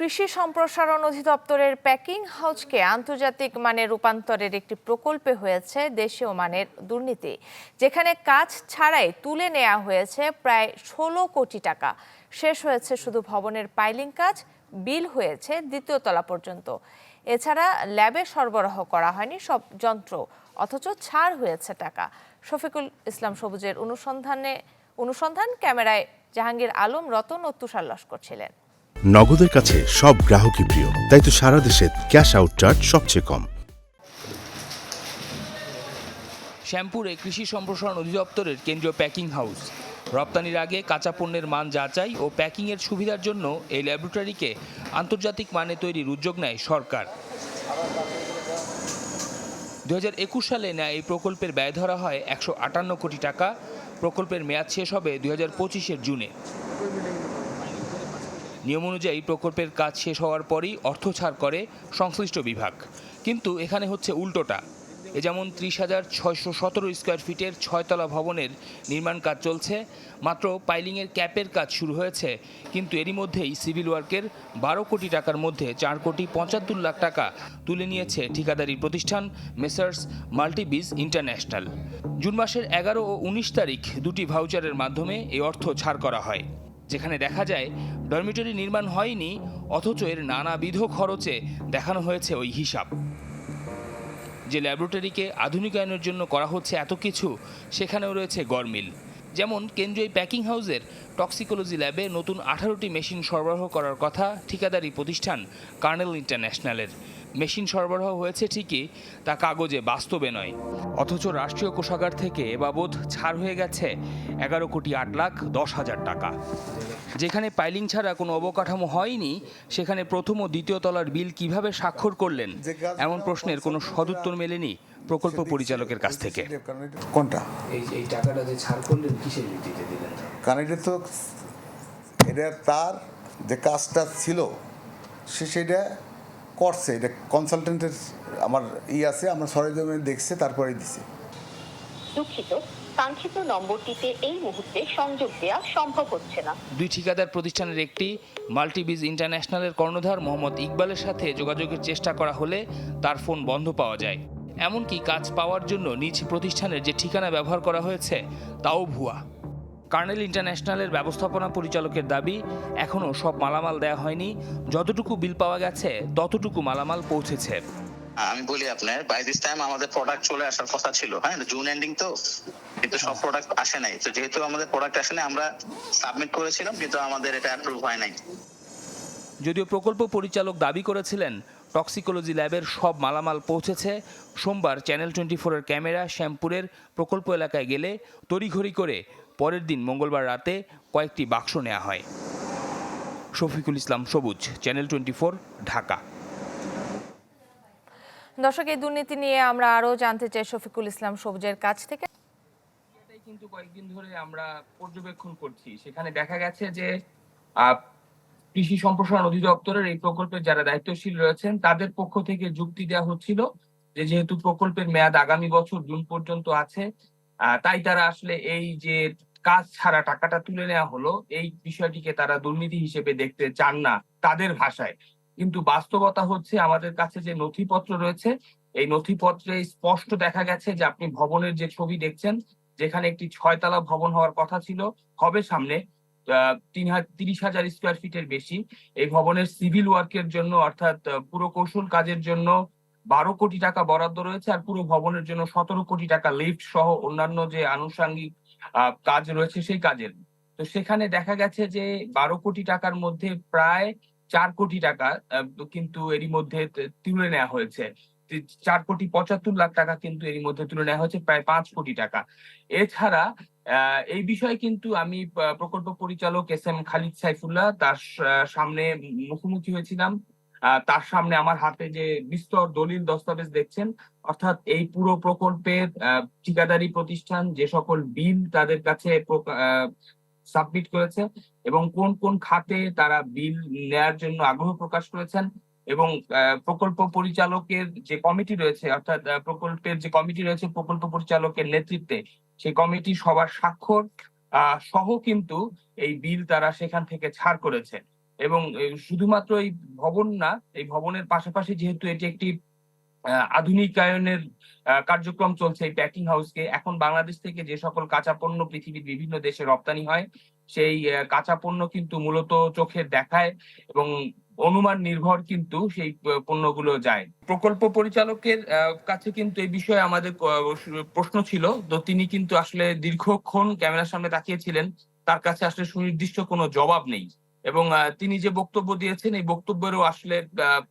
কৃষি সম্প্রসারণ অধিদপ্তরের প্যাকিং হাউসকে আন্তর্জাতিক মানে রূপান্তরের একটি প্রকল্পে হয়েছে দেশীয় মানের দুর্নীতি। যেখানে কাজ ছাড়াই তুলে নেওয়া হয়েছে প্রায় ষোলো কোটি টাকা। শেষ হয়েছে শুধু ভবনের পাইলিং কাজ, বিল হয়েছে দ্বিতীয় তলা পর্যন্ত। এছাড়া ল্যাবে সরবরাহ করা হয়নি সব যন্ত্র, অথচ ছাড় হয়েছে টাকা। শফিকুল ইসলাম সবুজের অনুসন্ধানে, অনুসন্ধান ক্যামেরায় জাহাঙ্গীর আলম, রতন ও তুষার লস্কর ছিলেন। নগদের কাছে সব গ্রাহকই প্রিয়। তাই তো সারা দেশে ক্যাশ আউট চার্জ সবচেয়ে কম। শ্যামপুরে কৃষি সম্প্রসারণ অধিদপ্তরের কেন্দ্রীয় প্যাকিং হাউস। রপ্তানির আগে কাঁচা পণ্যের মান যাচাই ও প্যাকিংয়ের সুবিধার জন্য এই ল্যাবরেটরিকে আন্তর্জাতিক মানে তৈরির উদ্যোগ নেয় সরকার। দু হাজার একুশ সালে নেয় এই প্রকল্পের ব্যয় ধরা হয় একশো আটান্ন কোটি টাকা। প্রকল্পের মেয়াদ শেষ হবে দু হাজার জুনে। নিয়ম অনুযায়ী প্রকল্পের কাজ শেষ হওয়ার পরই অর্থ ছাড় করে সংশ্লিষ্ট বিভাগ। কিন্তু এখানে হচ্ছে উল্টোটা। এ যেমন ত্রিশ হাজার ছয়শো সতেরো স্কোয়ার ফিটের ছয়তলা ভবনের নির্মাণ কাজ চলছে, মাত্র পাইলিংয়ের ক্যাপের কাজ শুরু হয়েছে, কিন্তু এরই মধ্যেই সিভিল ওয়ার্কের বারো কোটি টাকার মধ্যে চার কোটি পঁচাত্তর লাখ টাকা তুলে নিয়েছে ঠিকাদারি প্রতিষ্ঠান মেসার্স মাল্টিবিজ ইন্টারন্যাশনাল। জুন মাসের এগারো ও উনিশ তারিখ দুটি ভাউচারের মাধ্যমে এই অর্থ ছাড় করা হয়। যেখানে দেখা যায়, ডরমিটরি নির্মাণ হয়নি, অথচ এর নানাবিধ খরচে দেখানো হয়েছে ওই হিসাব। যে ল্যাবরেটরিকে আধুনিকায়নের জন্য করা হচ্ছে এত কিছু, সেখানেও রয়েছে গরমিল যেমন কেন্দ্রীয় প্যাকিং হাউসের টক্সিকোলজি ল্যাবে নতুন আঠারোটি মেশিন সরবরাহ করার কথা ঠিকাদারি প্রতিষ্ঠান কার্নেল ইন্টারন্যাশনালের মেশিন সরবরাহ হয়েছে ঠিকই, তা কাগজে বাস্তবে নয়। অথচ রাষ্ট্রীয় কোষাগার থেকে এবাবদ বাবদ ছাড় হয়ে গেছে এগারো কোটি আট লাখ দশ হাজার টাকা। যেখানে পাইলিং ছাড়া কোনো অবকাঠামো হয়নি সেখানে প্রথম ও দ্বিতীয় তলার বিল কীভাবে স্বাক্ষর করলেন? এমন প্রশ্নের কোনো সদুত্তর মেলেনি প্রকল্প পরিচালকের কাছ থেকে। কোনটা? এই এই টাকাটা যে ছাড় করলেন কিসের ভিত্তিতে দিলেন? কারণ এটা তো এটা তার যে কাজটা ছিল সে সেটা করছে। এটা কনসালটেন্টের আমার ই আছে আমরা সরজমিনে দেখছে তারপরে দিছে। দুঃখিত। কাঙ্ক্ষিত নম্বরটিতে এই মুহূর্তে সংযোগ দেওয়া সম্ভব হচ্ছে না। দুই ঠিকাদার প্রতিষ্ঠানের একটি মাল্টিবিজ ইন্টারন্যাশনালের কর্ণধার মোহাম্মদ ইকবালের সাথে যোগাযোগের চেষ্টা করা হলে তার ফোন বন্ধ পাওয়া যায়। এমনকি কাজ পাওয়ার জন্য নিজ প্রতিষ্ঠানের যে ঠিকানা ব্যবহার করা হয়েছে, তাও ভুয়া। কার্নেল ইন্টারন্যাশনালের ব্যবস্থাপনা পরিচালকের দাবি, এখনও সব মালামাল দেওয়া হয়নি। যতটুকু বিল পাওয়া গেছে, ততটুকু মালামাল পৌঁছেছে। আমি বলি আপনার বাই দিস টাইম আমাদের প্রোডাক্ট চলে আসার কথা ছিল। হ্যাঁ জুন এন্ডিং তো। কিন্তু সব প্রোডাক্ট আসে নাই। তো যেহেতু আমাদের প্রোডাক্ট আসে নাই আমরা সাবমিট করেছিলাম কিন্তু আমাদের এটা অ্যাপ্রুভ হয় নাই। যদিও প্রকল্প পরিচালক দাবি করেছিলেন টক্সিকোলজি ল্যাবের সব মালামাল পৌঁছেছে। সোমবার চ্যানেল টোয়েন্টি ফোরের ক্যামেরা শ্যামপুরের প্রকল্প এলাকায় গেলে তড়িঘড়ি করে পরের দিন মঙ্গলবার রাতে কয়েকটি বাক্স নেওয়া হয়। শফিকুল ইসলাম সবুজ চ্যানেল টোয়েন্টি ফোর ঢাকা। দর্শক, এই দুর্নীতি নিয়ে আমরা আরও জানতে চাই শফিকুল ইসলাম সবুজের কাছ থেকে। কিন্তু কয়েকদিন ধরে আমরা পর্যবেক্ষণ করছি। সেখানে দেখা গেছে যে কৃষি সম্প্রসারণ অধিদপ্তরের এই প্রকল্পের যারা দায়িত্বশীল রয়েছেন, তাদের পক্ষ থেকে যুক্তি দেওয়া হচ্ছিল যে, যেহেতু প্রকল্পের মেয়াদ আগামী বছর জুন পর্যন্ত আছে তাই তারা আসলে এই যে কাজ ছাড়া টাকাটা তুলে নেওয়া হলো, এই বিষয়টিকে তারা দুর্নীতি হিসেবে দেখতে চান না তাদের ভাষায়। কিন্তু বাস্তবতা হচ্ছে আমাদের কাছে যে নথিপত্র রয়েছে এই নথিপত্রে স্পষ্ট দেখা গেছে যে আপনি ভবনের যে ছবি দেখছেন যেখানে একটি ছয়তলা ভবন হওয়ার কথা ছিল হবে সামনে তিন তিরিশ হাজার স্কোয়ার ফিটের বেশি। এই ভবনের সিভিল ওয়ার্কের জন্য অর্থাৎ আহ, পুরো কৌশল কাজের জন্য বারো কোটি টাকা বরাদ্দ রয়েছে আর পুরো ভবনের জন্য সতেরো কোটি টাকা লিফট সহ অন্যান্য যে আনুষঙ্গিক কাজ রয়েছে সেই কাজের। তো সেখানে দেখা গেছে যে বারো কোটি টাকার মধ্যে প্রায় চার কোটি টাকা কিন্তু এরই মধ্যে তুলে নেওয়া হয়েছে। চার কোটি পঁচাত্তর লাখ টাকা কিন্তু এরই মধ্যে তুলে নেওয়া হয়েছে, প্রায় পাঁচ কোটি টাকা। এছাড়া এই বিষয়ে কিন্তু আমি প্রকল্প পরিচালক এস এম খালিদ সাইফুল্লাহ, তার সামনে মুখোমুখি হয়েছিলাম। তার সামনে আমার হাতে যে বিস্তর দলিল দস্তাবেজ দেখছেন, অর্থাৎ এই পুরো প্রকল্পের ঠিকাদারি প্রতিষ্ঠান, যে সকল বিল তাদের কাছে সাবমিট করেছে এবং কোন কোন খাতে তারা বিল নেয়ার জন্য আগ্রহ প্রকাশ করেছেন এবং প্রকল্প পরিচালকের যে কমিটি রয়েছে, অর্থাৎ প্রকল্পের যে কমিটি রয়েছে, প্রকল্প পরিচালকের নেতৃত্বে সেই কমিটি সবার স্বাক্ষর সহ কিন্তু এই বিল তারা সেখান থেকে ছাড় করেছে। এবং শুধুমাত্র এই ভবন না, এই ভবনের পাশাপাশি যেহেতু এটি একটি আধুনিকায়নের কার্যক্রম চলছে এই প্যাকিং হাউসকে এখন বাংলাদেশ থেকে যে সকল কাঁচা পণ্য পৃথিবীর বিভিন্ন দেশে রপ্তানি হয়, সেই কাঁচা পণ্য কিন্তু মূলত চোখের দেখায় এবং অনুমান নির্ভর কিন্তু সেই পণ্যগুলো যায়। প্রকল্প পরিচালকের কাছে কিন্তু এই বিষয়ে আমাদের প্রশ্ন ছিল। তো তিনি কিন্তু আসলে দীর্ঘক্ষণ ক্যামেরার সামনে তাকিয়েছিলেন তার কাছে আসলে সুনির্দিষ্ট কোনো জবাব নেই। এবং তিনি যে বক্তব্য দিয়েছেন, এই বক্তব্যেরও আসলে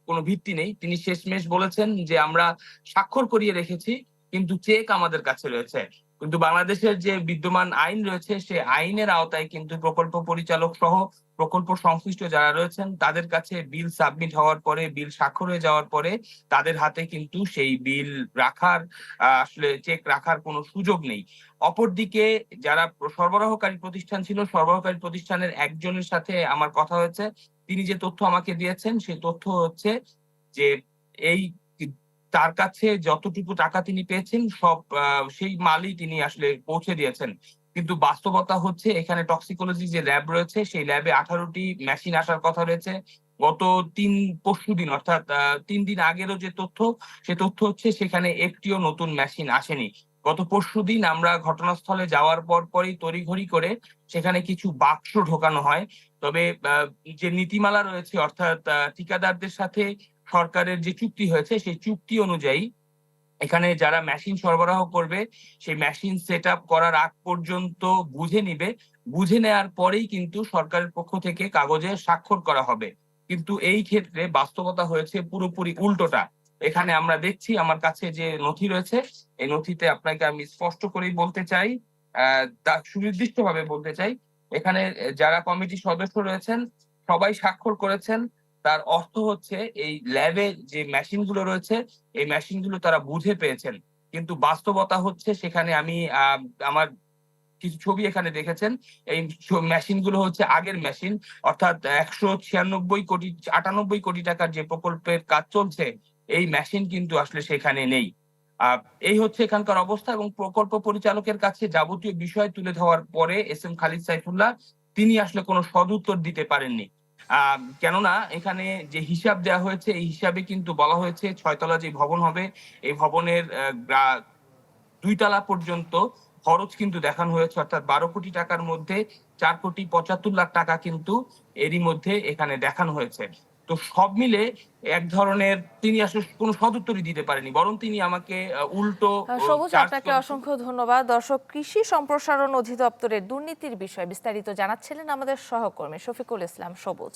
কোনো ভিত্তি নেই। তিনি শেষমেশ বলেছেন যে, আমরা স্বাক্ষর করিয়ে রেখেছি, কিন্তু চেক আমাদের কাছে রয়েছে। কিন্তু বাংলাদেশের যে বিদ্যমান আইন রয়েছে সে আইনের আওতায় কিন্তু প্রকল্প পরিচালক সহ প্রকল্প সংশ্লিষ্ট যারা রয়েছেন, তাদের কাছে বিল সাবমিট হওয়ার পরে, বিল স্বাক্ষর হয়ে যাওয়ার পরে তাদের হাতে কিন্তু সেই বিল রাখার আসলে চেক রাখার কোনো সুযোগ নেই। অপরদিকে যারা সরবরাহকারী প্রতিষ্ঠান ছিল, সরবরাহকারী প্রতিষ্ঠানের একজনের সাথে আমার কথা হয়েছে। তিনি যে তথ্য আমাকে দিয়েছেন সেই তথ্য হচ্ছে যে এই তার কাছে যতটুকু টাকা তিনি পেয়েছেন, সব সেই মালই তিনি আসলে পৌঁছে দিয়েছেন। কিন্তু বাস্তবতা হচ্ছে, এখানে টক্সিকোলজি যে ল্যাব রয়েছে, সেই ল্যাবে আঠারোটি মেশিন আসার কথা রয়েছে। গত তিন পরশু দিন, অর্থাৎ তিন দিন আগেরও যে তথ্য, সে তথ্য হচ্ছে সেখানে একটিও নতুন মেশিন আসেনি। গত পরশু দিন আমরা ঘটনাস্থলে যাওয়ার পর পরই তড়িঘড়ি করে সেখানে কিছু বাক্স ঢোকানো হয়। তবে যে নীতিমালা রয়েছে, অর্থাৎ ঠিকাদারদের সাথে সরকারের যে চুক্তি হয়েছে, সেই চুক্তি অনুযায়ী এখানে যারা মেশিন সরবরাহ করবে, সেই মেশিন সেট করার আগ পর্যন্ত বুঝে নিবে। বুঝে নেওয়ার পরেই কিন্তু সরকারের পক্ষ থেকে কাগজে স্বাক্ষর করা হবে। কিন্তু এই ক্ষেত্রে বাস্তবতা হয়েছে পুরোপুরি উল্টোটা। এখানে আমরা দেখছি, আমার কাছে যে নথি রয়েছে, এই নথিতে আপনাকে আমি স্পষ্ট করেই বলতে চাই, আহ সুনির্দিষ্ট ভাবে বলতে চাই। এখানে যারা কমিটির সদস্য রয়েছেন, সবাই স্বাক্ষর করেছেন। তার অর্থ হচ্ছে এই ল্যাবে যে মেশিনগুলো রয়েছে, এই মেশিনগুলো তারা বুঝে পেয়েছেন। কিন্তু বাস্তবতা হচ্ছে সেখানে আমি আমার কিছু ছবি এখানে দেখেছেন। এই মেশিনগুলো হচ্ছে আগের মেশিন অর্থাৎ একশো ছিয়ানব্বই কোটি, আটানব্বই কোটি টাকার যে প্রকল্পের কাজ চলছে, এই মেশিন কিন্তু আসলে সেখানে নেই। এই হচ্ছে এখানকার অবস্থা এবং প্রকল্প পরিচালকের কাছে যাবতীয় বিষয় তুলে ধরার পরে এস এম খালিদ সাইফুল্লাহ, তিনি আসলে কোনো সদুত্তর দিতে পারেননি। কেননা এখানে যে হিসাব দেওয়া হয়েছে এই হিসাবে কিন্তু বলা হয়েছে ছয়তলা যে ভবন হবে এই ভবনের আহ, দুই তলা পর্যন্ত খরচ কিন্তু দেখানো হয়েছে অর্থাৎ বারো কোটি টাকার মধ্যে চার কোটি পঁচাত্তর লাখ টাকা কিন্তু এরই মধ্যে এখানে দেখানো হয়েছে। তো সব মিলে এক ধরনের তিনি আসলে কোনো সদুত্তরই দিতে পারেনি বরং তিনি আমাকে উল্টো সবুজ আপনাকে অসংখ্য ধন্যবাদ। দর্শক কৃষি সম্প্রসারণ অধিদপ্তরের দুর্নীতির বিষয়ে বিস্তারিত জানাচ্ছিলেন আমাদের সহকর্মী শফিকুল ইসলাম সবুজ।